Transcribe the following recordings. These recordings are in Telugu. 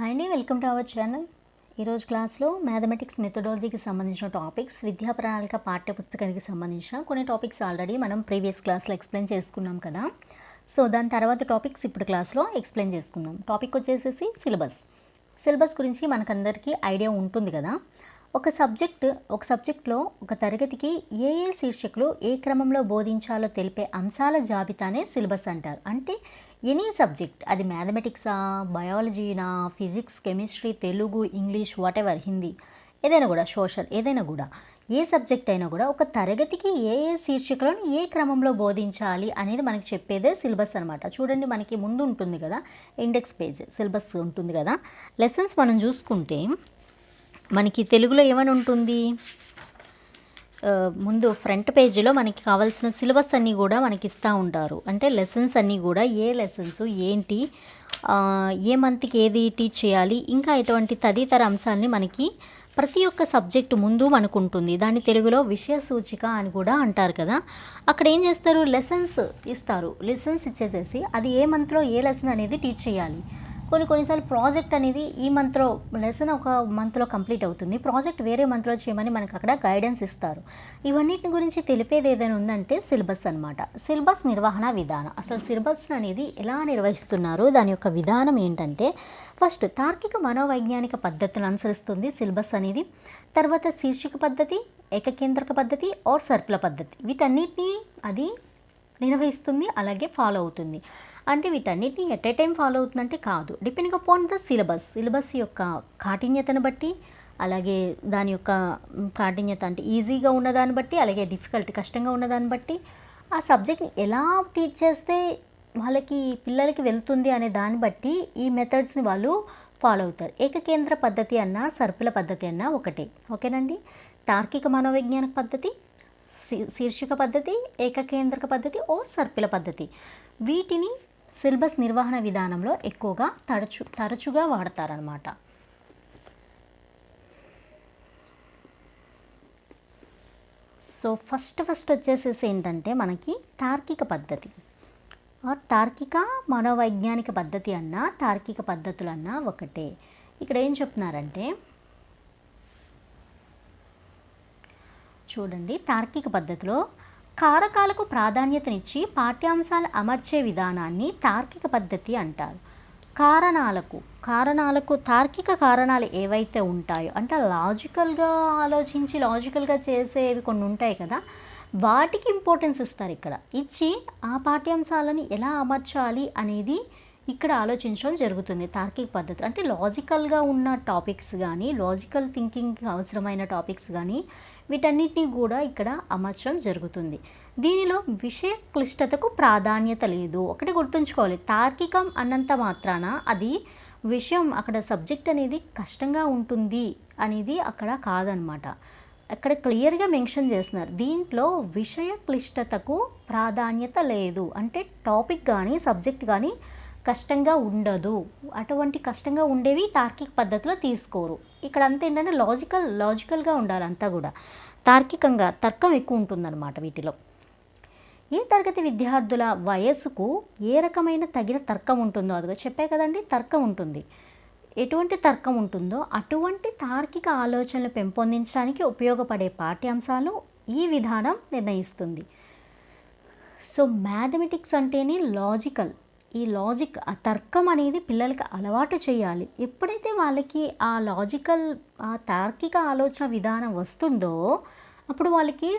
హాయ్ అండి వెల్కమ్ టు అవర్ ఛానల్. ఈరోజు క్లాస్లో మ్యాథమెటిక్స్ మెథడాలజీకి సంబంధించిన టాపిక్స్ విద్యా ప్రణాళిక పాఠ్య పుస్తకానికి సంబంధించిన కొన్ని టాపిక్స్ ఆల్రెడీ మనం ప్రీవియస్ క్లాస్లో ఎక్స్ప్లెయిన్ చేసుకున్నాం కదా. సో దాని తర్వాత టాపిక్స్ ఇప్పుడు క్లాస్లో ఎక్స్ప్లెయిన్ చేసుకుందాం. టాపిక్ వచ్చేసేసి సిలబస్ సిలబస్ గురించి మనకందరికీ ఐడియా ఉంటుంది కదా. ఒక సబ్జెక్ట్ ఒక సబ్జెక్ట్లో ఒక తరగతికి ఏ ఏ శీర్షికలు ఏ క్రమంలో బోధించాలో తెలిపే అంశాల జాబితానే సిలబస్ అంటారు. అంటే ఎనీ సబ్జెక్ట్ అది మ్యాథమెటిక్సా బయాలజీనా physics chemistry Telugu English whatever Hindi ఏదైనా కూడా సోషల్ ఏదైనా కూడా ఏ సబ్జెక్ట్ అయినా కూడా ఒక తరగతికి ఏ ఏ శీర్షికలను ఏ క్రమంలో బోధించాలి అనేది మనకి చెప్పేదే సిలబస్ అనమాట చూడండి మనకి ముందు ఉంటుంది కదా ఇండెక్స్ పేజ్ సిలబస్ ఉంటుంది కదా. లెసన్స్ మనం చూసుకుంటే మనకి తెలుగులో ఏమని ఉంటుంది? ముందు ఫ్రంట్ పేజీలో మనకి కావాల్సిన సిలబస్ అన్నీ కూడా మనకి ఇస్తూ ఉంటారు. అంటే లెసన్స్ అన్నీ కూడా ఏ లెసన్స్ ఏంటి ఏ మంత్కి ఏది టీచ్ చేయాలి ఇంకా ఇటువంటి తదితర అంశాలని మనకి ప్రతి ఒక్క సబ్జెక్టు ముందు మనకు ఉంటుంది. దాన్ని తెలుగులో విషయ సూచిక అని కూడా అంటారు కదా. అక్కడ ఏం చేస్తారు? లెసన్స్ ఇస్తారు. లెసన్స్ ఇచ్చేసేసి అది ఏ మంత్లో ఏ లెసన్ అనేది టీచ్ చేయాలి. కొన్ని కొన్నిసార్లు ప్రాజెక్ట్ అనేది ఈ మంత్లో లెసన్ ఒక మంత్లో కంప్లీట్ అవుతుంది. ప్రాజెక్ట్ వేరే మంత్లో చేయమని మనకు అక్కడ గైడెన్స్ ఇస్తారు. ఇవన్నిటిని గురించి తెలిపేది ఏదైనా ఉందంటే సిలబస్ అన్నమాట. సిలబస్ నిర్వహణ విధానం. అసలు సిలబస్ అనేది ఎలా నిర్వహిస్తున్నారు? దాని యొక్క విధానం ఏంటంటే ఫస్ట్ తార్కిక మనోవైజ్ఞానిక పద్ధతులను అనుసరిస్తుంది సిలబస్ అనేది. తర్వాత శీర్షిక పద్ధతి ఏకకేంద్రక పద్ధతి ఆర్ సర్పుల పద్ధతి. వీటన్నిటిని అది నిర్వహిస్తుంది అలాగే ఫాలో అవుతుంది. అంటే వీటన్నిటిని ఎట్ ఏ టైం ఫాలో అవుతుందంటే కాదు. Depending upon the syllabus syllabus యొక్క కాఠిన్యతను బట్టి అలాగే దాని యొక్క కాఠిన్యత అంటే ఈజీగా ఉన్నదాన్ని బట్టి అలాగే డిఫికల్ట్ కష్టంగా ఉన్నదాన్ని బట్టి ఆ సబ్జెక్ట్ని ఎలా టీచ్ చేస్తే వాళ్ళకి పిల్లలకి వెళ్తుంది అనే దాన్ని బట్టి ఈ మెథడ్స్ని వాళ్ళు ఫాలో అవుతారు. ఏకకేంద్ర పద్ధతి అన్న సర్పుల పద్ధతి అన్న ఒకటే. ఓకేనండి? తార్కిక మనోవైజ్ఞానిక పద్ధతి శీర్షిక పద్ధతి ఏకకేంద్రక పద్ధతి ఓ సర్పిల పద్ధతి. వీటిని సిలబస్ నిర్వహణ విధానంలో ఎక్కువగా తరచు తరచుగా వాడతారనమాట సో ఫస్ట్ ఫస్ట్ వచ్చేసేసి ఏంటంటే మనకి తార్కిక పద్ధతి. తార్కిక మనోవైజ్ఞానిక పద్ధతి అన్న తార్కిక పద్ధతులు అన్నా ఒకటే. ఇక్కడ ఏం చెప్తున్నారంటే చూడండి. తార్కిక పద్ధతిలో కారకాలకు ప్రాధాన్యతనిచ్చి పాఠ్యాంశాలు అమర్చే విధానాన్ని తార్కిక పద్ధతి అంటారు. కారణాలకు కారణాలకు తార్కిక కారణాలు ఏవైతే ఉంటాయో అంటే లాజికల్గా ఆలోచించి లాజికల్గా చేసేవి కొన్ని ఉంటాయి కదా వాటికి ఇంపార్టెన్స్ ఇస్తారు ఇక్కడ. ఇచ్చి ఆ పాఠ్యాంశాలను ఎలా అమర్చాలి అనేది ఇక్కడ ఆలోచించడం జరుగుతుంది. తార్కిక పద్ధతి. అంటే లాజికల్గా ఉన్న టాపిక్స్ కానీ లాజికల్ థింకింగ్కి అవసరమైన టాపిక్స్ కానీ వీటన్నిటిని కూడా ఇక్కడ అమర్చడం జరుగుతుంది. దీనిలో విషయ క్లిష్టతకు ప్రాధాన్యత లేదు. ఒకటి గుర్తుంచుకోవాలి. తార్కికం అన్నంత మాత్రాన అది విషయం అక్కడ సబ్జెక్ట్ అనేది కష్టంగా ఉంటుంది అనేది అక్కడ కాదనమాట. అక్కడ క్లియర్గా మెన్షన్ చేస్తున్నారు. దీంట్లో విషయ క్లిష్టతకు ప్రాధాన్యత లేదు. అంటే టాపిక్ కానీ సబ్జెక్ట్ కానీ కష్టంగా ఉండదు. అటువంటి కష్టంగా ఉండేవి తార్కిక పద్ధతిలో తీసుకోరు. ఇక్కడ అంత ఏంటంటే లాజికల్ లాజికల్గా ఉండాలి అంతా కూడా. తార్కికంగా తర్కం ఎక్కువ ఉంటుందన్నమాట వీటిలో. ఏ తరగతి విద్యార్థుల వయస్సుకు ఏ రకమైన తగిన తర్కం ఉంటుందో అదిగో చెప్పే కదండి తర్కం ఉంటుంది. ఎటువంటి తర్కం ఉంటుందో అటువంటి తార్కిక ఆలోచనలు పెంపొందించడానికి ఉపయోగపడే పాఠ్యాంశాలు ఈ విధానం నిర్ణయిస్తుంది. సో మ్యాథమెటిక్స్ అంటేనే లాజికల్ ఈ లాజిక్ ఆ తర్కం అనేది పిల్లలకి అలవాటు చేయాలి. ఎప్పుడైతే వాళ్ళకి ఆ లాజికల్ ఆ తార్కిక ఆలోచన విధానం వస్తుందో అప్పుడు వాళ్ళకి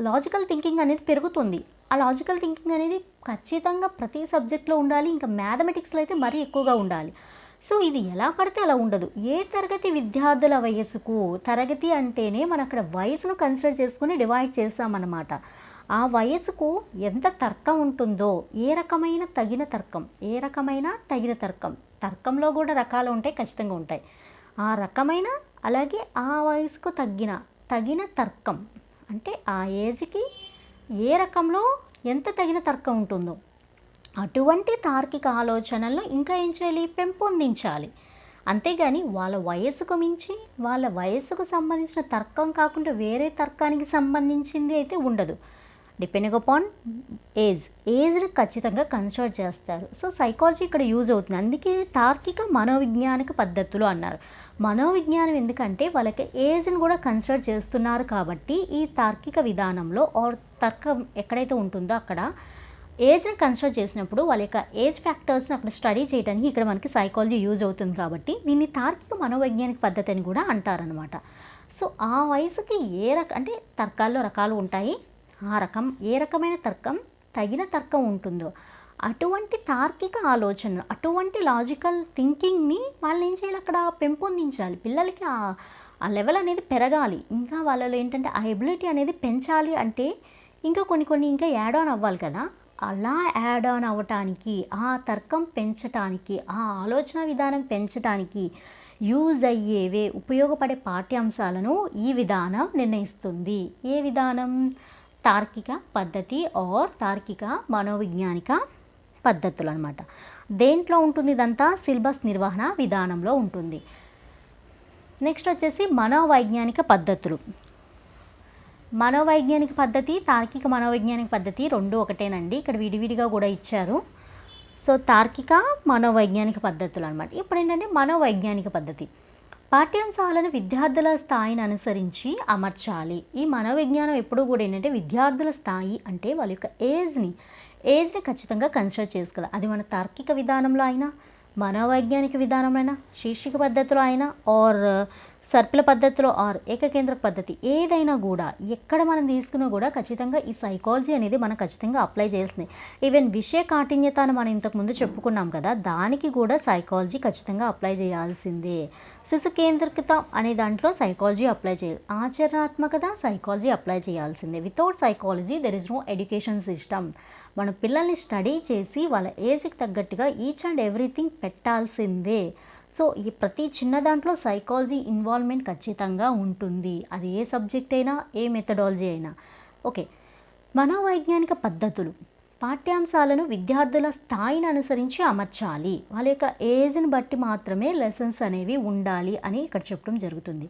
లాజికల్ థింకింగ్ అనేది పెరుగుతుంది. ఆ లాజికల్ థింకింగ్ అనేది ఖచ్చితంగా ప్రతి సబ్జెక్ట్లో ఉండాలి. ఇంకా మ్యాథమెటిక్స్లో అయితే మరీ ఎక్కువగా ఉండాలి. సో ఇది ఎలా పడితే అలా ఉండదు. ఏ తరగతి విద్యార్థుల వయసుకు తరగతి అంటేనే మనం అక్కడ వయసును కన్సిడర్ చేసుకుని డివైడ్ చేస్తామన్నమాట ఆ వయసుకు ఎంత తర్కం ఉంటుందో ఏ రకమైన తగిన తర్కం ఏ రకమైన తగిన తర్కం తర్కంలో కూడా రకాలు ఉంటాయి ఖచ్చితంగా ఉంటాయి. ఆ రకమైన అలాగే ఆ వయసుకు తగ్గిన తగిన తర్కం అంటే ఆ ఏజ్కి ఏ రకంలో ఎంత తగిన తర్కం ఉంటుందో అటువంటి తార్కిక ఆలోచనలను ఇంకా ఏం చేయాలి? పెంపొందించాలి. అంతేగాని వాళ్ళ వయసుకు మించి వాళ్ళ వయసుకు సంబంధించిన తర్కం కాకుండా వేరే తర్కానికి సంబంధించింది అయితే ఉండదు. డిపెండింగ్ అపాన్ ఏజ్ ఏజ్ని ఖచ్చితంగా కన్సిడర్ చేస్తారు. సో సైకాలజీ ఇక్కడ యూజ్ అవుతుంది. అందుకే తార్కిక మనోవిజ్ఞానిక పద్ధతులు అన్నారు. మనోవిజ్ఞానం ఎందుకంటే వాళ్ళకి ఏజ్ని కూడా కన్సిడర్ చేస్తున్నారు కాబట్టి ఈ తార్కిక విధానంలో ఆర్ తర్కం ఎక్కడైతే ఉంటుందో అక్కడ ఏజ్ని కన్సిడర్ చేసినప్పుడు వాళ్ళ యొక్క ఏజ్ ఫ్యాక్టర్స్ని అక్కడ స్టడీ చేయడానికి ఇక్కడ మనకి సైకాలజీ యూజ్ అవుతుంది కాబట్టి దీన్ని తార్కిక మనోవైజ్ఞానిక పద్ధతి అని కూడా అంటారనమాట సో ఆ వయసుకి ఏ రక అంటే తర్కాల్లో రకాలు ఉంటాయి. ఆ రకం ఏ రకమైన తర్కం తగిన తర్కం ఉంటుందో అటువంటి తార్కిక ఆలోచన అటువంటి లాజికల్ థింకింగ్ని వాళ్ళు ఏం చేయాలి? అక్కడ పెంపొందించాలి. పిల్లలకి ఆ ఆ లెవెల్ అనేది పెరగాలి. ఇంకా వాళ్ళలో ఏంటంటే ఆ ఎబిలిటీ అనేది పెంచాలి అంటే ఇంకా కొన్ని కొన్ని ఇంకా యాడ్ ఆన్ అవ్వాలి కదా. అలా యాడ్ ఆన్ అవ్వటానికి ఆ తర్కం పెంచటానికి ఆ ఆలోచన విధానం పెంచటానికి యూజ్ అయ్యేవే ఉపయోగపడే పాఠ్యాంశాలను ఈ విధానం నిర్ణయిస్తుంది. ఏ విధానం? తార్కిక పద్ధతి ఆర్ తార్కిక మనోవిజ్ఞానిక పద్ధతులు అనమాట దేంట్లో ఉంటుంది ఇదంతా? సిలబస్ నిర్వహణ విధానంలో ఉంటుంది. నెక్స్ట్ వచ్చేసి మనోవైజ్ఞానిక పద్ధతులు. మనోవైజ్ఞానిక పద్ధతి తార్కిక మనోవైజ్ఞానిక పద్ధతి రెండు ఒకటేనండి. ఇక్కడ విడివిడిగా కూడా ఇచ్చారు. సో తార్కిక మనోవైజ్ఞానిక పద్ధతులు అనమాట ఇప్పుడు ఏంటంటే మనోవైజ్ఞానిక పద్ధతి. పాఠ్యాంశాలను విద్యార్థుల స్థాయిని అనుసరించి అమర్చాలి. ఈ మనోవిజ్ఞానం ఎప్పుడు కూడా ఏంటంటే విద్యార్థుల స్థాయి అంటే వాళ్ళ యొక్క ఏజ్ని ఏజ్ని ఖచ్చితంగా కన్సిడర్ చేసుకోవాలి. అది మన తార్కిక విధానంలో అయినా మనోవైజ్ఞానిక విధానంలో అయినా శీర్షిక పద్ధతిలో అయినా ఆర్ సర్పిల పద్ధతిలో ఆర్ ఏకకేంద్ర పద్ధతి. ఏదైనా కూడా ఎక్కడ మనం తీసుకున్నా కూడా ఖచ్చితంగా ఈ సైకాలజీ అనేది మనం ఖచ్చితంగా అప్లై చేయాల్సింది. ఈవెన్ విషయ కాఠిన్యత అని మనం ఇంతకుముందు చెప్పుకున్నాం కదా దానికి కూడా సైకాలజీ ఖచ్చితంగా అప్లై చేయాల్సిందే. శిశు కేంద్రకత అనే దాంట్లో సైకాలజీ అప్లై చేయాలి. ఆచరణాత్మకత సైకాలజీ అప్లై చేయాల్సిందే. Without psychology there is no education system మన పిల్లల్ని స్టడీ చేసి వాళ్ళ ఏజ్కి తగ్గట్టుగా ఈచ్ అండ్ ఎవ్రీథింగ్ పెట్టాల్సిందే. సో ఈ ప్రతి చిన్న దాంట్లో సైకాలజీ ఇన్వాల్వ్మెంట్ ఖచ్చితంగా ఉంటుంది. అది ఏ సబ్జెక్ట్ అయినా ఏ మెథడాలజీ అయినా. ఓకే మనోవైజ్ఞానిక పద్ధతులు. పాఠ్యాంశాలను విద్యార్థుల స్థాయిని అనుసరించి అమర్చాలి. వాళ్ళ యొక్క ఏజ్ని బట్టి మాత్రమే లెసన్స్ అనేవి ఉండాలి అని ఇక్కడ చెప్పడం జరుగుతుంది.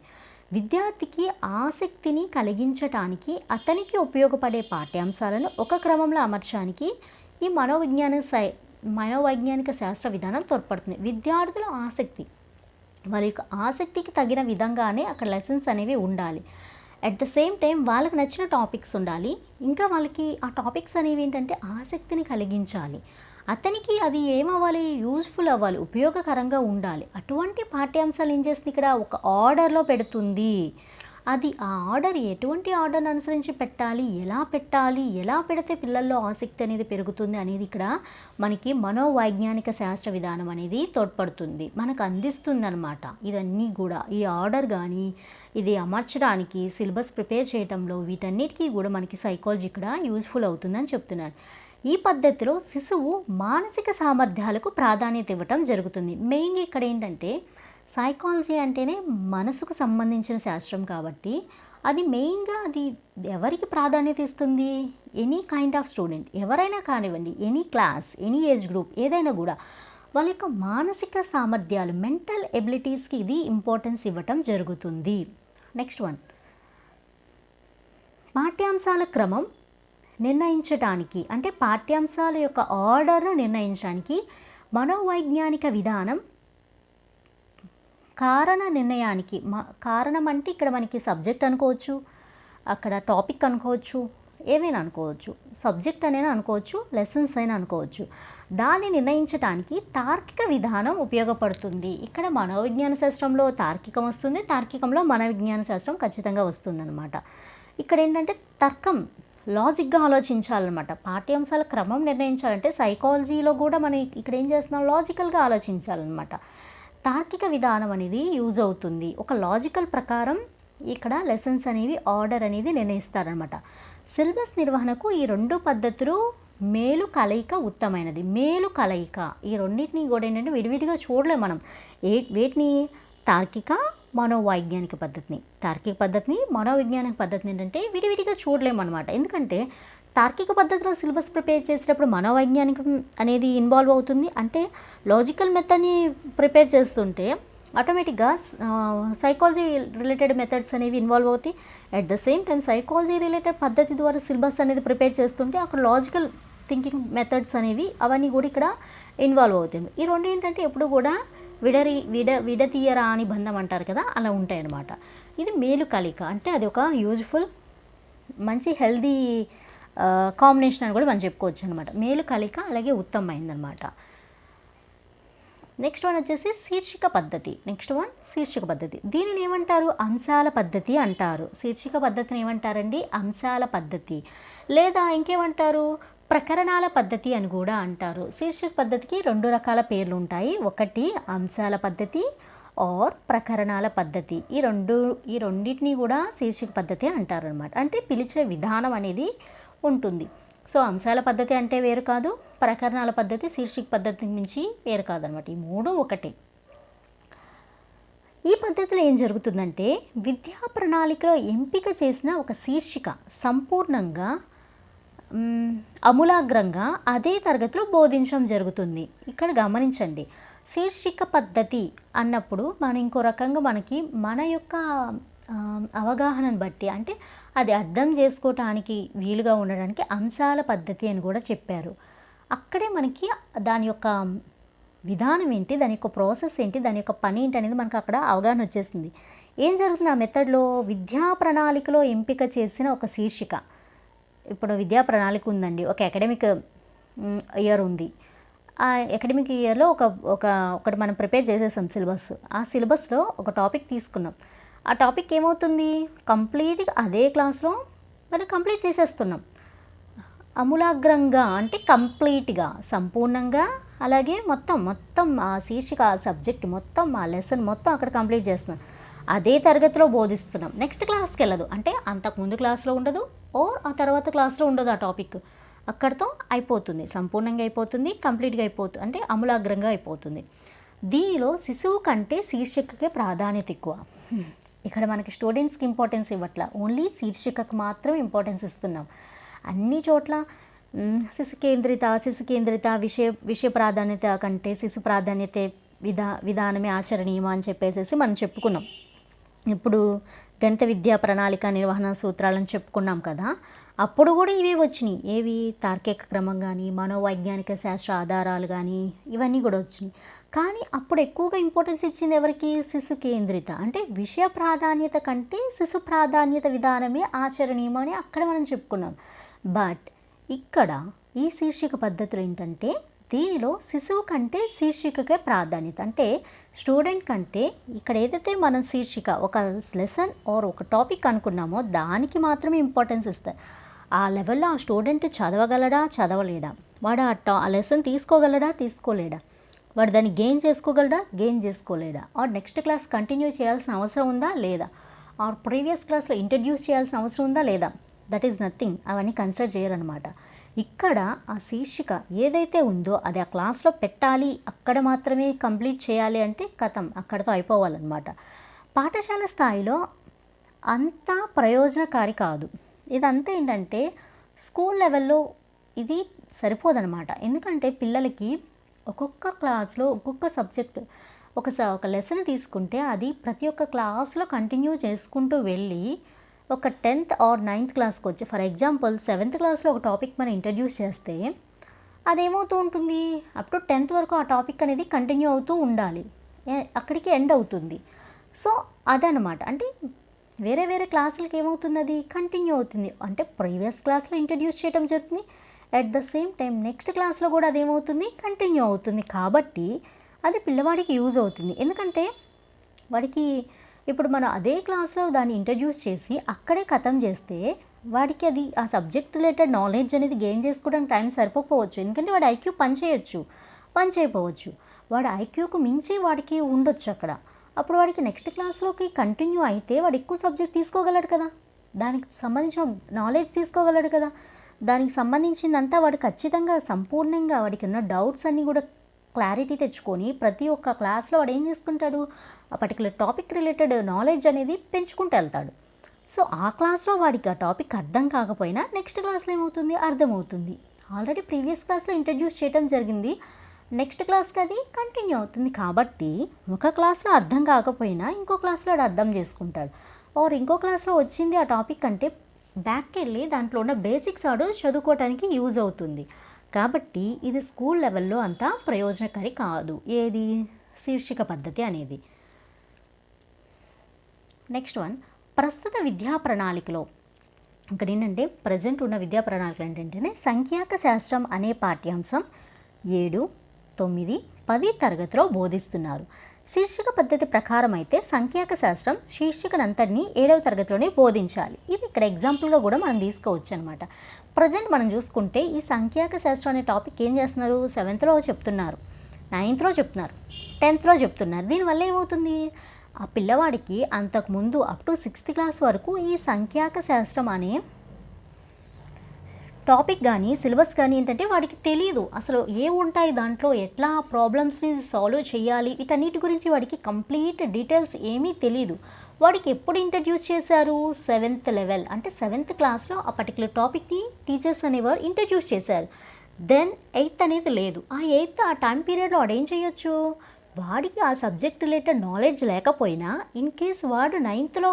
విద్యార్థికి ఆసక్తిని కలిగించటానికి అతనికి ఉపయోగపడే పాఠ్యాంశాలను ఒక క్రమంలో అమర్చడానికి ఈ మనోవిజ్ఞాన సై మనోవైజ్ఞానిక శాస్త్ర విధానం తోడ్పడుతుంది. విద్యార్థుల ఆసక్తి. వాళ్ళ యొక్క ఆసక్తికి తగిన విధంగానే అక్కడ లెసన్స్ అనేవి ఉండాలి. అట్ ద సేమ్ టైం వాళ్ళకి నచ్చిన టాపిక్స్ ఉండాలి. ఇంకా వాళ్ళకి ఆ టాపిక్స్ అనేవి ఏంటంటే ఆసక్తిని కలిగించాలి. అతనికి అది ఏమవ్వాలి? యూజ్ఫుల్ అవ్వాలి. ఉపయోగకరంగా ఉండాలి. అటువంటి పాఠ్యాంశాలు ఏం చేస్తుంది ఇక్కడ? ఒక ఆర్డర్లో పెడుతుంది. అది ఆ ఆర్డర్ ఎటువంటి ఆర్డర్ని అనుసరించి పెట్టాలి? ఎలా పెట్టాలి? ఎలా పెడితే పిల్లల్లో ఆసక్తి అనేది పెరుగుతుంది అనేది ఇక్కడ మనకి మనోవైజ్ఞానిక శాస్త్ర విధానం అనేది తోడ్పడుతుంది. మనకు అందిస్తుంది అనమాట కూడా. ఈ ఆర్డర్ కానీ ఇది అమర్చడానికి సిలబస్ ప్రిపేర్ చేయడంలో వీటన్నిటికీ కూడా మనకి సైకాలజీ ఇక్కడ యూజ్ఫుల్ అవుతుందని చెప్తున్నారు. ఈ పద్ధతిలో శిశువు మానసిక సామర్థ్యాలకు ప్రాధాన్యత ఇవ్వటం జరుగుతుంది. మెయిన్గా ఇక్కడ ఏంటంటే సైకాలజీ అంటేనే మనసుకు సంబంధించిన శాస్త్రం కాబట్టి అది మెయిన్గా అది ఎవరికి ప్రాధాన్యత ఇస్తుంది? ఎనీ కైండ్ ఆఫ్ స్టూడెంట్ ఎవరైనా కానివ్వండి any class any age group ఏదైనా కూడా వాళ్ళ యొక్క మానసిక సామర్థ్యాలు మెంటల్ ఎబిలిటీస్కి ఇది ఇంపార్టెన్స్ ఇవ్వటం జరుగుతుంది. నెక్స్ట్ వన్ పాఠ్యాంశాల క్రమం నిర్ణయించటానికి అంటే పాఠ్యాంశాల యొక్క ఆర్డర్ను నిర్ణయించడానికి మనోవైజ్ఞానిక విధానం కారణ నిర్ణయానికి మా కారణం అంటే ఇక్కడ మనకి సబ్జెక్ట్ అనుకోవచ్చు అక్కడ టాపిక్ అనుకోవచ్చు ఏమైనా అనుకోవచ్చు సబ్జెక్ట్ అనేది అనుకోవచ్చు లెసన్స్ అయినా అనుకోవచ్చు. దాన్ని నిర్ణయించడానికి తార్కిక విధానం ఉపయోగపడుతుంది. ఇక్కడ మనోవిజ్ఞాన శాస్త్రంలో తార్కికం వస్తుంది తార్కికంలో మనోవిజ్ఞాన శాస్త్రం ఖచ్చితంగా వస్తుందన్నమాట. ఇక్కడ ఏంటంటే తర్కం లాజిక్గా ఆలోచించాలన్నమాట. పాఠ్యాంశాల క్రమం నిర్ణయించాలంటే సైకాలజీలో కూడా మనం ఇక్కడ ఏం చేస్తున్నాం? లాజికల్గా ఆలోచించాలన్నమాట. తార్కిక విధానం అనేది యూజ్ అవుతుంది. ఒక లాజికల్ ప్రకారం ఇక్కడ లెసన్స్ అనేవి ఆర్డర్ అనేది నిర్ణయిస్తారనమాట సిలబస్ నిర్వహణకు ఈ రెండు పద్ధతులు మేలు కలయిక ఉత్తమైనది. మేలు కలయిక. ఈ రెండింటిని కూడా ఏంటంటే విడివిడిగా చూడలేం మనం. ఏ వేటిని తార్కిక మనోవైజ్ఞానిక పద్ధతిని. తార్కిక పద్ధతిని మనోవైజ్ఞానిక పద్ధతిని ఏంటంటే విడివిడిగా చూడలేము అనమాట ఎందుకంటే తార్కిక పద్ధతిలో సిలబస్ ప్రిపేర్ చేసేటప్పుడు మనోవైజ్ఞానికం అనేది ఇన్వాల్వ్ అవుతుంది. అంటే లాజికల్ మెథడ్ని ప్రిపేర్ చేస్తుంటే ఆటోమేటిక్గా సైకాలజీ రిలేటెడ్ మెథడ్స్ అనేవి ఇన్వాల్వ్ అవుతాయి. At the same time psychology related పద్ధతి ద్వారా సిలబస్ అనేది ప్రిపేర్ చేస్తుంటే అక్కడ లాజికల్ థింకింగ్ మెథడ్స్ అనేవి అవన్నీ కూడా ఇక్కడ ఇన్వాల్వ్ అవుతాయి. ఈ రెండు ఏంటంటే ఎప్పుడు కూడా విడరి విడ విడతీయరా అని బంధం అంటారు కదా అలా ఉంటాయి అన్నమాట ఇది మేలు కలిక అంటే అది ఒక యూజ్ఫుల్ మంచి హెల్దీ కాంబినేషన్ అని కూడా మనం చెప్పుకోవచ్చు అనమాట మేలు కలిక అలాగే ఉత్తమమైందనమాట. నెక్స్ట్ వన్ వచ్చేసి శీర్షిక పద్ధతి. నెక్స్ట్ వన్ శీర్షిక పద్ధతి. దీనిని ఏమంటారు? అంశాల పద్ధతి అంటారు. శీర్షిక పద్ధతిని ఏమంటారండి? అంశాల పద్ధతి. లేదా ఇంకేమంటారు? ప్రకరణాల పద్ధతి అని కూడా అంటారు. శీర్షిక పద్ధతికి రెండు రకాల పేర్లు ఉంటాయి. ఒకటి అంశాల పద్ధతి ఆర్ ప్రకరణాల పద్ధతి. ఈ రెండు ఈ రెండింటిని కూడా శీర్షిక పద్ధతి అంటారు అనమాట అంటే పిలిచే విధానం అనేది ఉంటుంది. సో అంశాల పద్ధతి అంటే వేరు కాదు. ప్రకరణాల పద్ధతి శీర్షిక పద్ధతి నుంచి వేరు కాదనమాట. ఈ మూడు ఒకటే. ఈ పద్ధతిలో ఏం జరుగుతుందంటే విద్యా ప్రణాళికలో ఎంపిక చేసిన ఒక శీర్షిక సంపూర్ణంగా అమూలాగ్రంగా అదే తరగతిలో బోధించడం జరుగుతుంది. ఇక్కడ గమనించండి. శీర్షిక పద్ధతి అన్నప్పుడు మనం ఇంకో రకంగా మనకి మన యొక్క అవగాహనను బట్టి అంటే అది అర్థం చేసుకోవటానికి వీలుగా ఉండడానికి అంశాల పద్ధతి అని కూడా చెప్పారు. అక్కడే మనకి దాని యొక్క విధానం ఏంటి దాని యొక్క ప్రాసెస్ ఏంటి దాని యొక్క పని ఏంటి అనేది మనకు అక్కడ అవగాహన వచ్చేస్తుంది ఏం జరుగుతుంది? ఆ మెథడ్లో విద్యా ప్రణాళికలో ఎంపిక చేసిన ఒక శీర్షిక. ఇప్పుడు విద్యా ప్రణాళిక ఉందండి. ఒక అకాడమిక్ ఇయర్ ఉంది. ఆ అకాడమిక్ ఇయర్లో ఒక ఒక ఒకటి మనం ప్రిపేర్ చేసేసాం సిలబస్ ఆ సిలబస్లో ఒక టాపిక్ తీసుకున్నాం. ఆ టాపిక్ ఏమవుతుంది? కంప్లీట్గా అదే క్లాస్లో మనం కంప్లీట్ చేసేస్తున్నాం. అమూలాగ్రంగా అంటే కంప్లీట్గా సంపూర్ణంగా అలాగే మొత్తం మొత్తం ఆ శీర్షిక ఆ సబ్జెక్ట్ మొత్తం ఆ లెసన్ మొత్తం అక్కడ కంప్లీట్ చేస్తున్నాం. అదే తరగతిలో బోధిస్తున్నాం. నెక్స్ట్ క్లాస్కి వెళ్ళదు. అంటే అంతకు ముందు క్లాస్లో ఉండదు ఓర్ ఆ తర్వాత క్లాస్లో ఉండదు ఆ టాపిక్. అక్కడితో అయిపోతుంది. సంపూర్ణంగా అయిపోతుంది కంప్లీట్గా అయిపోతుంది అంటే అమూలాగ్రంగా అయిపోతుంది. దీనిలో శిశువు కంటే శీర్షికకే ప్రాధాన్యత ఎక్కువ. ఇక్కడ మనకి స్టూడెంట్స్కి ఇంపార్టెన్స్ ఇవ్వట్లా. ఓన్లీ శీర్షికకు మాత్రం ఇంపార్టెన్స్ ఇస్తున్నాం. అన్ని చోట్ల శిశు కేంద్రిత శిశు కేంద్రిత విషయ విషయ ప్రాధాన్యత కంటే శిశు ప్రాధాన్యత విధా విధానమే ఆచరణీయమా అని చెప్పేసి మనం చెప్పుకున్నాం. ఇప్పుడు గణిత విద్యా ప్రణాళిక నిర్వహణ సూత్రాలను చెప్పుకున్నాం కదా. అప్పుడు కూడా ఇవే వచ్చినాయి. ఏవి? తార్కిక క్రమం కానీ మనోవైజ్ఞానిక శాస్త్ర ఆధారాలు కానీ ఇవన్నీ కూడా వచ్చినాయి. కానీ అప్పుడు ఎక్కువగా ఇంపార్టెన్స్ ఇచ్చింది ఎవరికి? శిశు కేంద్రిత. అంటే విషయ ప్రాధాన్యత కంటే శిశు ప్రాధాన్యత విధానమే ఆచరణీయమని అక్కడ మనం చెప్పుకున్నాం. బట్ ఇక్కడ ఈ శీర్షిక పద్ధతులు ఏంటంటే దీనిలో శిశువు కంటే శీర్షికకే ప్రాధాన్యత. అంటే స్టూడెంట్ కంటే ఇక్కడ ఏదైతే మనం శీర్షిక ఒక లెసన్ ఆర్ ఒక టాపిక్ అనుకున్నామో దానికి మాత్రమే ఇంపార్టెన్స్ ఇస్తారు ఆ లెవెల్లో ఆ స్టూడెంట్ చదవగలడా? చదవలేడా? వాడు ఆ టా ఆ లెసన్ తీసుకోగలడా? తీసుకోలేడా? వాడు దాన్ని గెయిన్ చేసుకోగలడా? గెయిన్ చేసుకోలేడా? ఆర్ నెక్స్ట్ క్లాస్ కంటిన్యూ చేయాల్సిన అవసరం ఉందా? లేదా? ఆర్ ప్రీవియస్ క్లాస్లో ఇంట్రడ్యూస్ చేయాల్సిన అవసరం ఉందా? లేదా? దట్ ఈజ్ నథింగ్ అవన్నీ కన్సిడర్ చేయరనమాట ఇక్కడ ఆ శీర్షిక ఏదైతే ఉందో అది ఆ క్లాస్లో పెట్టాలి అక్కడ మాత్రమే కంప్లీట్ చేయాలి అంటే కథం. అక్కడతో అయిపోవాలన్నమాట. పాఠశాల స్థాయిలో అంత ప్రయోజనకారి కాదు. ఇదంతా ఏంటంటే స్కూల్ లెవెల్లో ఇది సరిపోదన్నమాట. ఎందుకంటే పిల్లలకి ఒక్కొక్క క్లాస్లో ఒక్కొక్క సబ్జెక్ట్. ఒక ఒక లెసన్ తీసుకుంటే అది ప్రతి ఒక్క క్లాస్లో కంటిన్యూ చేసుకుంటూ వెళ్ళి ఒక టెన్త్ ఆర్ నైన్త్ క్లాస్కి వచ్చి ఫర్ ఎగ్జాంపుల్ సెవెంత్ క్లాస్లో ఒక టాపిక్ మనం ఇంట్రడ్యూస్ చేస్తే అదేమవుతూ ఉంటుంది? అప్ టు టెన్త్ వరకు ఆ టాపిక్ అనేది కంటిన్యూ అవుతూ ఉండాలి. అక్కడికి ఎండ్ అవుతుంది. సో అదనమాట అంటే వేరే వేరే క్లాసులకి ఏమవుతుంది అది? కంటిన్యూ అవుతుంది. అంటే ప్రీవియస్ క్లాస్లో ఇంట్రడ్యూస్ చేయడం జరుగుతుంది. At the same time next క్లాస్లో కూడా అదేమవుతుంది? కంటిన్యూ అవుతుంది. కాబట్టి అది పిల్లవాడికి యూజ్ అవుతుంది. ఎందుకంటే వాడికి ఇప్పుడు మనం అదే క్లాస్లో దాన్ని ఇంట్రడ్యూస్ చేసి అక్కడే ఖతం చేస్తే వాడికి అది ఆ సబ్జెక్ట్ రిలేటెడ్ నాలెడ్జ్ అనేది గెయిన్ చేసుకోవడానికి టైం సరిపోకపోవచ్చు. ఎందుకంటే వాడు ఐక్యూ పని చేయొచ్చు పని చేయకపోవచ్చు వాడు ఐక్యూకు మించి వాడికి ఉండొచ్చు అక్కడ. అప్పుడు వాడికి నెక్స్ట్ క్లాస్లోకి కంటిన్యూ అయితే వాడు ఎక్కువ సబ్జెక్ట్ తీసుకోగలడు కదా. దానికి సంబంధించిన నాలెడ్జ్ తీసుకోగలడు కదా. దానికి సంబంధించిందంతా వాడు ఖచ్చితంగా సంపూర్ణంగా వాడికి ఉన్న డౌట్స్ అన్నీ కూడా క్లారిటీ తెచ్చుకొని ప్రతి ఒక్క క్లాస్లో వాడు ఏం చేసుకుంటాడు ఆ పర్టికులర్ టాపిక్ రిలేటెడ్ నాలెడ్జ్ అనేది పెంచుకుంటూ వెళ్తాడు. సో ఆ క్లాస్లో వాడికి ఆ టాపిక్ అర్థం కాకపోయినా నెక్స్ట్ క్లాస్లో ఏమవుతుంది? అర్థమవుతుంది. ఆల్రెడీ ప్రీవియస్ క్లాస్లో ఇంట్రడ్యూస్ చేయడం జరిగింది. నెక్స్ట్ క్లాస్కి అది కంటిన్యూ అవుతుంది. కాబట్టి ఒక క్లాస్లో అర్థం కాకపోయినా ఇంకో క్లాస్లో వాడు అర్థం చేసుకుంటాడు. ఆర్ ఇంకో క్లాస్లో వచ్చింది ఆ టాపిక్ అంటే బ్యాక్కి వెళ్ళి దాంట్లో ఉన్న బేసిక్స్ ఆడు చదువుకోవటానికి యూజ్ అవుతుంది. కాబట్టి ఇది స్కూల్ లెవెల్లో అంత ప్రయోజనకరి కాదు. ఏది? శీర్షిక పద్ధతి అనేది. నెక్స్ట్ వన్ ప్రస్తుత విద్యా ప్రణాళికలో ఇక్కడ ఏంటంటే ప్రజెంట్ ఉన్న విద్యా ప్రణాళికలు ఏంటంటే సంఖ్యాక శాస్త్రం అనే పాఠ్యాంశం ఏడు తొమ్మిది పది తరగతిలో బోధిస్తున్నారు. శీర్షిక పద్ధతి ప్రకారం అయితే సంఖ్యాక శాస్త్రం శీర్షికనంతటినీ ఏడవ తరగతిలోనే బోధించాలి. ఇది ఇక్కడ ఎగ్జాంపుల్గా కూడా మనం తీసుకోవచ్చు అనమాట ప్రజెంట్ మనం చూసుకుంటే ఈ సంఖ్యాక శాస్త్రం అనే టాపిక్ ఏం చేస్తున్నారు? సెవెంత్లో చెప్తున్నారు. నైన్త్లో చెప్తున్నారు. టెన్త్లో చెప్తున్నారు. దీనివల్ల ఏమవుతుంది? ఆ పిల్లవాడికి అంతకుముందు అప్ టు సిక్స్త్ క్లాస్ వరకు ఈ సంఖ్యాక శాస్త్రం అనే టాపిక్ కానీ సిలబస్ కానీ ఏంటంటే వాడికి తెలియదు అసలు ఏ ఉంటాయి దాంట్లో? ఎట్లా ప్రాబ్లమ్స్ని సాల్వ్ చేయాలి? వీటన్నిటి గురించి వాడికి కంప్లీట్ డీటెయిల్స్ ఏమీ తెలియదు వాడికి ఎప్పుడు ఇంట్రడ్యూస్ చేశారు? సెవెంత్ లెవెల్ అంటే సెవెంత్ క్లాస్లో ఆ పర్టికులర్ టాపిక్ని టీచర్స్ అనేవారు ఇంట్రడ్యూస్ చేశారు. దెన్ ఎయిత్ అనేది లేదు. ఆ ఎయిత్ ఆ టైం పీరియడ్లో వాడు ఏం చేయొచ్చు? వాడికి ఆ సబ్జెక్ట్ రిలేటెడ్ నాలెడ్జ్ లేకపోయినా ఇన్ కేస్ వాడు నైన్త్లో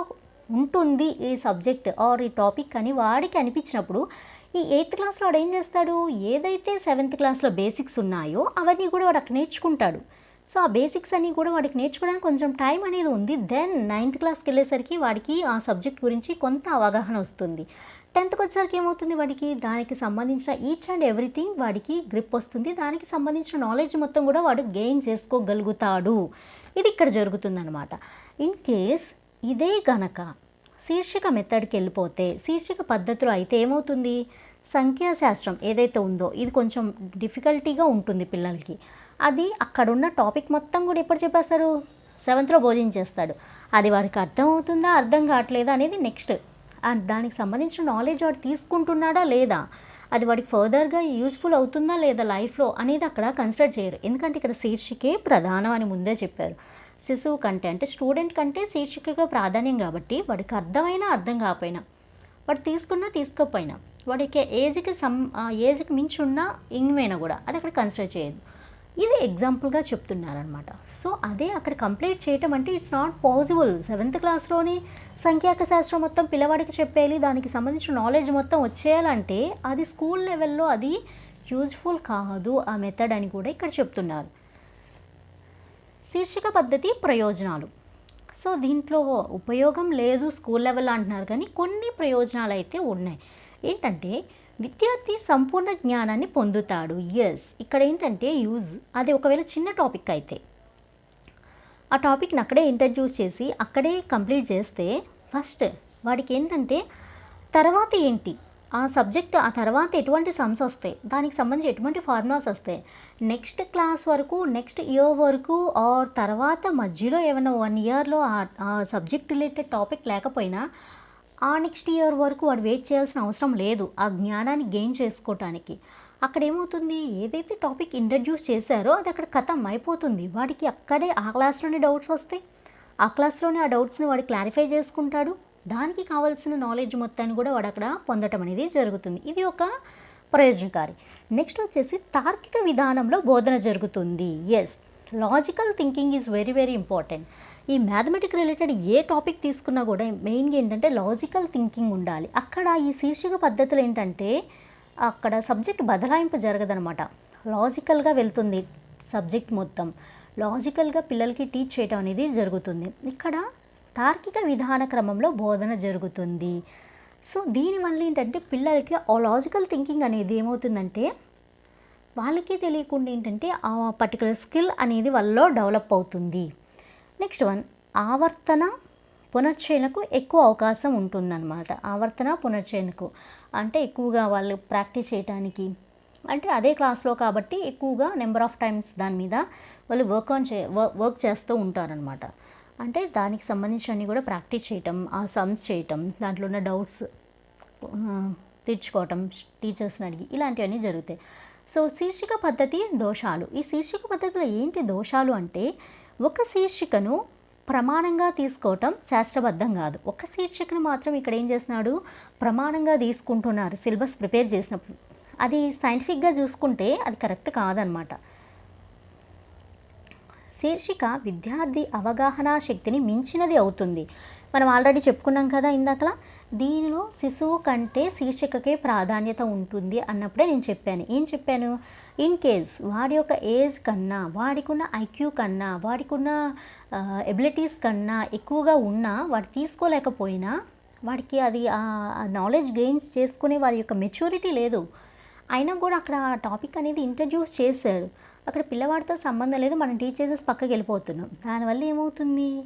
ఉంటుంది ఈ సబ్జెక్ట్ ఆర్ ఈ టాపిక్ అని వాడికి అనిపించినప్పుడు ఈ ఎయిత్ క్లాస్లో వాడు ఏం చేస్తాడు? ఏదైతే సెవెంత్ క్లాస్లో బేసిక్స్ ఉన్నాయో అవన్నీ కూడా వాడు అక్కడ నేర్చుకుంటాడు. సో ఆ బేసిక్స్ అన్నీ కూడా వాడికి నేర్చుకోవడానికి కొంచెం టైం అనేది ఉంది. దెన్ నైన్త్ క్లాస్కి వెళ్ళేసరికి వాడికి ఆ సబ్జెక్ట్ గురించి కొంత అవగాహన వస్తుంది. టెన్త్కి వచ్చేసరికి ఏమవుతుంది వాడికి? దానికి సంబంధించిన ఈచ్ అండ్ ఎవ్రీథింగ్ వాడికి గ్రిప్ వస్తుంది. దానికి సంబంధించిన నాలెడ్జ్ మొత్తం కూడా వాడు గెయిన్ చేసుకోగలుగుతాడు. ఇది ఇక్కడ జరుగుతుందన్నమాట. ఇన్ కేస్ ఇదే గనక శీర్షిక మెథడ్కి వెళ్ళిపోతే శీర్షిక పద్ధతిలో అయితే ఏమవుతుంది? సంఖ్యాశాస్త్రం ఏదైతే ఉందో ఇది కొంచెం డిఫికల్టీగా ఉంటుంది పిల్లలకి. అది అక్కడున్న టాపిక్ మొత్తం కూడా ఎప్పుడు చెప్పేస్తారు? సెవెంత్లో బోధించేస్తాడు. అది వాడికి అర్థం అవుతుందా అర్థం కావట్లేదా అనేది నెక్స్ట్. దానికి సంబంధించిన నాలెడ్జ్ వాడు తీసుకుంటున్నాడా లేదా? అది వాడికి ఫర్దర్గా యూస్ఫుల్ అవుతుందా లేదా లైఫ్లో అనేది అక్కడ కన్సిడర్ చేయరు. ఎందుకంటే ఇక్కడ శీర్షికే ప్రధానం అని ముందే చెప్పారు. శిశువు కంటే అంటే స్టూడెంట్ కంటే శీర్షికగా ప్రాధాన్యం కాబట్టి వాడికి అర్థమైనా అర్థం కాకపోయినా వాడు తీసుకున్నా తీసుకోకపోయినా వాడికి ఏజ్కి సం ఆ ఏజ్కి మించి ఉన్నా ఇంగ్మైనా కూడా అది అక్కడ కన్సిడర్ చేయదు ఇది ఎగ్జాంపుల్గా చెప్తున్నారనమాట సో అదే అక్కడ కంప్లీట్ చేయటం అంటే ఇట్స్ నాట్ పాసిబుల్ సెవెంత్ క్లాస్లోని సంఖ్యాక శాస్త్రం మొత్తం పిల్లవాడికి చెప్పేయాలి దానికి సంబంధించిన నాలెడ్జ్ మొత్తం వచ్చేయాలంటే అది స్కూల్ లెవెల్లో అది యూజ్ఫుల్ కాదు ఆ మెథడ్ అని కూడా ఇక్కడ చెప్తున్నారు. శీర్షిక పద్ధతి ప్రయోజనాలు. సో దీంట్లో ఉపయోగం లేదు స్కూల్ లెవెల్ అంటున్నారు కానీ కొన్ని ప్రయోజనాలు అయితే ఉన్నాయి. ఏంటంటే విద్యార్థి సంపూర్ణ జ్ఞానాన్ని పొందుతాడు. ఎస్ ఇక్కడ ఏంటంటే యూజ్ అది ఒకవేళ చిన్న టాపిక్ అయితే. ఆ టాపిక్ని అక్కడే ఇంట్రడ్యూస్ చేసి అక్కడే కంప్లీట్ చేస్తే ఫస్ట్ వాడికి ఏంటంటే తర్వాత ఏంటి? ఆ సబ్జెక్ట్ ఆ తర్వాత ఎటువంటి సమ్స్ వస్తాయి? దానికి సంబంధించి ఎటువంటి ఫార్ములాస్ వస్తాయి? నెక్స్ట్ క్లాస్ వరకు నెక్స్ట్ ఇయర్ వరకు ఆర్ తర్వాత మధ్యలో ఏమైనా వన్ ఇయర్లో ఆ సబ్జెక్ట్ రిలేటెడ్ టాపిక్ లేకపోయినా ఆ నెక్స్ట్ ఇయర్ వరకు వాడు వెయిట్ చేయాల్సిన అవసరం లేదు ఆ జ్ఞానాన్ని గెయిన్ చేసుకోవటానికి అక్కడ ఏమవుతుంది ఏదైతే టాపిక్ ఇంట్రడ్యూస్ చేశారో అది అక్కడ కథం అయిపోతుంది. వాడికి అక్కడే ఆ క్లాస్లోనే డౌట్స్ వస్తాయి. ఆ క్లాస్లోనే ఆ డౌట్స్ని వాడు క్లారిఫై చేసుకుంటాడు. దానికి కావాల్సిన నాలెడ్జ్ మొత్తాన్ని కూడా వాడు అక్కడ పొందటం అనేది జరుగుతుంది. ఇది ఒక ప్రయోజనకారి. నెక్స్ట్ వచ్చేసి తార్కిక విధానంలో బోధన జరుగుతుంది. Yes logical thinking is very very important ఈ మ్యాథమెటిక్ రిలేటెడ్ ఏ టాపిక్ తీసుకున్నా కూడా మెయిన్గా ఏంటంటే లాజికల్ థింకింగ్ ఉండాలి. అక్కడ ఈ శీర్షిక పద్ధతులు ఏంటంటే అక్కడ సబ్జెక్ట్ బదలాయింపు జరగదనమాట లాజికల్గా వెళ్తుంది సబ్జెక్ట్ మొత్తం. లాజికల్గా పిల్లలకి టీచ్ చేయడం అనేది జరుగుతుంది. ఇక్కడ తార్కిక విధాన క్రమంలో బోధన జరుగుతుంది. సో దీనివల్ల ఏంటంటే పిల్లలకి ఆ లాజికల్ థింకింగ్ అనేది ఏమవుతుందంటే వాళ్ళకి తెలియకుండా ఏంటంటే ఆ పర్టికులర్ స్కిల్ అనేది వాళ్ళలో డెవలప్ అవుతుంది. నెక్స్ట్ వన్ ఆవర్తన పునర్చయనకు ఎక్కువ అవకాశం ఉంటుందన్నమాట. ఆవర్తన పునర్చయనకు. అంటే ఎక్కువగా వాళ్ళు ప్రాక్టీస్ చేయడానికి అంటే అదే క్లాస్లో కాబట్టి ఎక్కువగా నెంబర్ ఆఫ్ టైమ్స్ దాని మీద వాళ్ళు వర్క్ ఆన్ చే వర్క్ చేస్తూ ఉంటారనమాట అంటే దానికి సంబంధించినవి కూడా ప్రాక్టీస్ చేయటం ఆ సమ్స్ చేయటం దాంట్లో ఉన్న డౌట్స్ తీర్చుకోవటం టీచర్స్ని అడిగి ఇలాంటివన్నీ జరుగుతాయి. సో శీర్షిక పద్ధతి దోషాలు. ఈ శీర్షిక పద్ధతిలో ఏంటి దోషాలు అంటే ఒక శీర్షికను ప్రమాణంగా తీసుకోవటం శాస్త్రబద్ధం కాదు. ఒక శీర్షికను మాత్రం ఇక్కడ ఏం చేస్తున్నాడు? ప్రమాణంగా తీసుకుంటున్నారు సిలబస్ ప్రిపేర్ చేసినప్పుడు. అది సైంటిఫిక్గా చూసుకుంటే అది కరెక్ట్ కాదనమాట. శీర్షిక విద్యార్థి అవగాహన శక్తిని మించినది అవుతుంది. మనం ఆల్రెడీ చెప్పుకున్నాం కదా ఇందాకలా దీనిలో శిశువు కంటే శీర్షికకే ప్రాధాన్యత ఉంటుంది అన్నప్పుడే నేను చెప్పాను. ఏం చెప్పాను? ఇన్ కేస్ వాడి యొక్క ఏజ్ కన్నా వాడికున్న ఐక్యూ కన్నా వాడికున్న ఎబిలిటీస్ కన్నా ఎక్కువగా ఉన్నా వాడు తీసుకోలేకపోయినా వాడికి అది ఆ నాలెడ్జ్ గెయిన్స్ చేసుకునే వారి యొక్క మెచ్యూరిటీ లేదు. అయినా కూడా అక్కడ ఆ టాపిక్ అనేది ఇంట్రడ్యూస్ చేశారు. అక్కడ పిల్లవాడితో సంబంధం లేదు మనం టీచర్స్ పక్కకి వెళ్ళిపోతున్నాం. దానివల్ల ఏమవుతుంది?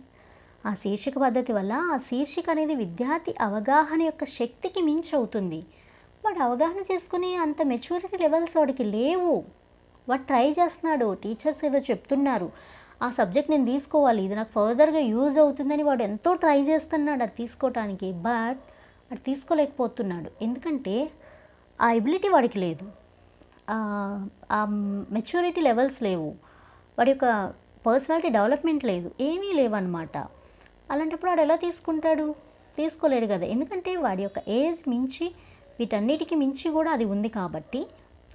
ఆ శీర్షిక పద్ధతి వల్ల ఆ శీర్షిక అనేది విద్యార్థి అవగాహన యొక్క శక్తికి మించి అవుతుంది. వాడు అవగాహన చేసుకునే అంత మెచ్యూరిటీ లెవెల్స్ వాడికి లేవు. వాడు ట్రై చేస్తున్నాడు టీచర్స్ ఏదో చెప్తున్నారు ఆ సబ్జెక్ట్ నేను తీసుకోవాలి ఇది నాకు ఫర్దర్గా యూజ్ అవుతుందని వాడు ఎంతో ట్రై చేస్తున్నాడు అది తీసుకోవటానికి బట్ వాడు తీసుకోలేకపోతున్నాడు. ఎందుకంటే ఆ ఎబిలిటీ వాడికి లేదు. ఆ మెచ్యూరిటీ లెవెల్స్ లేవు. వాడి యొక్క పర్సనాలిటీ డెవలప్మెంట్ లేదు. ఏమీ లేవన్నమాట. అలాంటప్పుడు వాడు ఎలా తీసుకుంటాడు? తీసుకోలేడు కదా. ఎందుకంటే వాడి యొక్క ఏజ్ మించి వీటన్నిటికీ మించి కూడా అది ఉంది కాబట్టి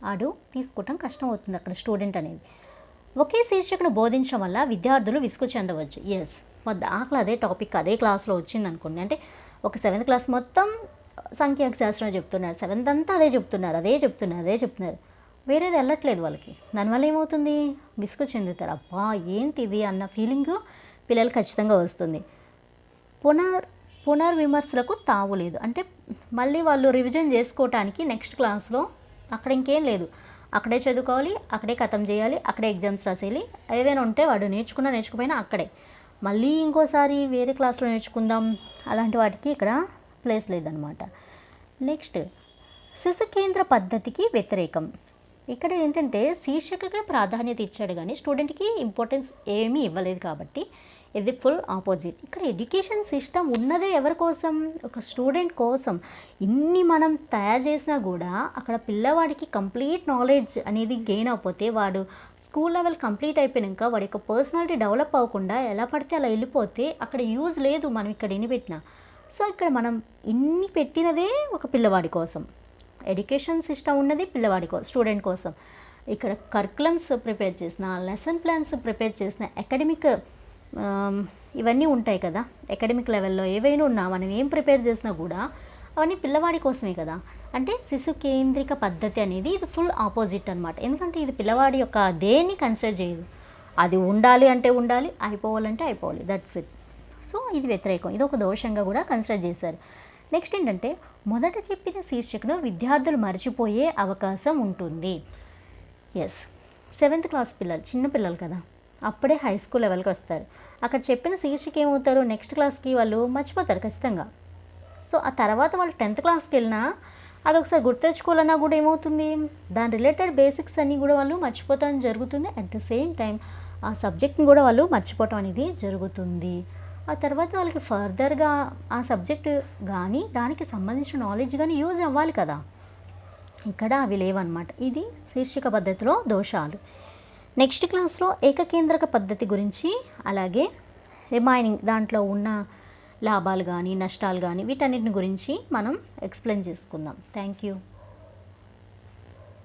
ఆడు తీసుకోవటం కష్టం అవుతుంది అక్కడ స్టూడెంట్ అనేది. ఒకే శీర్షికను బోధించడం వల్ల విద్యార్థులు విసుగు చెందవచ్చు. ఎస్ దాఖలు అదే టాపిక్ అదే క్లాస్లో వచ్చింది అనుకోండి అంటే ఒక సెవెంత్ క్లాస్ మొత్తం సంఖ్యాశాస్త్రం చెప్తున్నారు. సెవెంత్ అంతా అదే చెప్తున్నారు. అదే చెప్తున్నారు. అదే చెప్తున్నారు. వేరేది వెళ్ళట్లేదు వాళ్ళకి. దానివల్ల ఏమవుతుంది? విసుగు చెందుతారు. అబ్బా ఏంటి ఇది అన్న ఫీలింగ్ పిల్లలు ఖచ్చితంగా వస్తుంది. పునర్ పునర్విమర్శలకు తావు లేదు. అంటే మళ్ళీ వాళ్ళు రివిజన్ చేసుకోవటానికి నెక్స్ట్ క్లాస్లో అక్కడ ఇంకేం లేదు. అక్కడే చదువుకోవాలి అక్కడే ఖతం చేయాలి అక్కడే ఎగ్జామ్స్ రాసేయాలి. ఏవైనా ఉంటే వాడు నేర్చుకున్నా నేర్చుకుపోయినా అక్కడే. మళ్ళీ ఇంకోసారి వేరే క్లాస్లో నేర్చుకుందాం. అలాంటి వాటికి ఇక్కడ ప్లేస్ లేదనమాట నెక్స్ట్ శిశు కేంద్ర పద్ధతికి వ్యతిరేకం. ఇక్కడ ఏంటంటే శీర్షికకే ప్రాధాన్యత ఇచ్చాడు కానీ స్టూడెంట్కి ఇంపార్టెన్స్ ఏమీ ఇవ్వలేదు కాబట్టి ఇది ఫుల్ ఆపోజిట్. ఇక్కడ ఎడ్యుకేషన్ సిస్టమ్ ఉన్నదే ఎవరి కోసం? ఒక స్టూడెంట్ కోసం. ఇన్ని మనం తయారు చేసినా కూడా అక్కడ పిల్లవాడికి కంప్లీట్ నాలెడ్జ్ అనేది గెయిన్ అయిపోతే వాడు స్కూల్ లెవెల్ కంప్లీట్ అయిపోయాక వాడి యొక్క పర్సనాలిటీ డెవలప్ అవ్వకుండా ఎలా పడితే అలా వెళ్ళిపోతే అక్కడ యూజ్ లేదు మనం ఇక్కడ ఎన్ని పెట్టినా సో ఇక్కడ మనం ఇన్ని పెట్టినదే ఒక పిల్లవాడి కోసం. ఎడ్యుకేషన్ సిస్టమ్ ఉన్నది పిల్లవాడి కోసం స్టూడెంట్ కోసం. ఇక్కడ కర్కులమ్స్ ప్రిపేర్ చేసిన లెసన్ ప్లాన్స్ ప్రిపేర్ చేసిన అకాడమిక్ ఇవన్నీ ఉంటాయి కదా. అకాడమిక్ లెవెల్లో ఏవైనా ఉన్నా మనం ఏం ప్రిపేర్ చేసినా కూడా అవన్నీ పిల్లవాడి కోసమే కదా. అంటే శిశు కేంద్రిక పద్ధతి అనేది ఇది ఫుల్ ఆపోజిట్ అనమాట ఎందుకంటే ఇది పిల్లవాడి యొక్క దేన్ని కన్సిడర్ చేయదు. అది ఉండాలి అంటే ఉండాలి అయిపోవాలంటే అయిపోవాలి. దట్స్ ఇట్ సో ఇది వ్యతిరేకం. ఇది ఒక దోషంగా కూడా కన్సిడర్ చేశారు. నెక్స్ట్ ఏంటంటే మొదట చెప్పిన శీర్షికను విద్యార్థులు మర్చిపోయే అవకాశం ఉంటుంది. ఎస్ సెవెంత్ క్లాస్ పిల్లలు చిన్న పిల్లలు కదా. అప్పుడే హై స్కూల్ లెవెల్కి వస్తారు. అక్కడ చెప్పిన శీర్షిక ఏమవుతారు? నెక్స్ట్ క్లాస్కి వాళ్ళు మర్చిపోతారు ఖచ్చితంగా. సో ఆ తర్వాత వాళ్ళు టెన్త్ క్లాస్కి వెళ్ళినా అది ఒకసారి గుర్తెచ్చుకోవాలన్నా కూడా ఏమవుతుంది? దాని రిలేటెడ్ బేసిక్స్ అన్నీ కూడా వాళ్ళు మర్చిపోవడం జరుగుతుంది. అట్ ద సేమ్ టైం ఆ సబ్జెక్ట్ని కూడా వాళ్ళు మర్చిపోవటం అనేది జరుగుతుంది. ఆ తర్వాత వాళ్ళకి ఫర్దర్గా ఆ సబ్జెక్ట్ కానీ దానికి సంబంధించిన నాలెడ్జ్ కానీ యూజ్ అవ్వాలి కదా. ఇక్కడ అవి లేవన్నమాట. ఇది శీర్షిక పద్ధతిలో దోషాలు. నెక్స్ట్ క్లాస్లో ఏకకేంద్రక పద్ధతి గురించి అలాగే రిమైనింగ్ దాంట్లో ఉన్న లాభాలు కానీ నష్టాలు కానీ వీటన్నిటిని గురించి మనం ఎక్స్ప్లెయిన్ చేసుకుందాం. Thank you